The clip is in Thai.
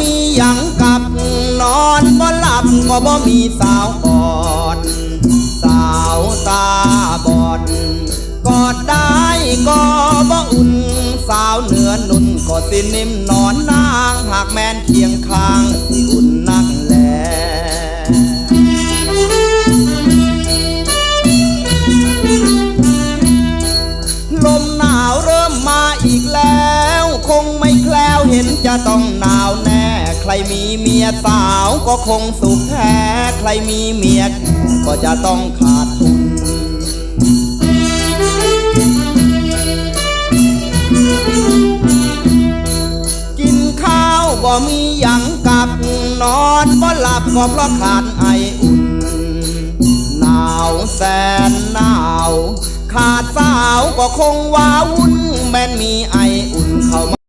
มีหยังกับนอนบ่หลับก็บ่มีสาวกอดสาวตาบอดกอดได้ก็บ่อุ่นสาวเหนือนุ่นก็สินิ่มนอนนางหากแม่นเคียงข้างสิอุ่นนักแลลมหนาวเริ่มมาอีกแล้ว คงไม่แคล้วเห็นจะต้องหนาวแน่ รมีเมียสาวก็คงสุขแท้ ใครมีเมียแก่ก็จะต้องขาดทุน กินข้าวบ่มีหยังกับนอนบ่หลับก็เพราะขาดไออุ่น หนาวแสนหนาว ขาดสาวก็คงว้าวุ่นแม้นมีไอ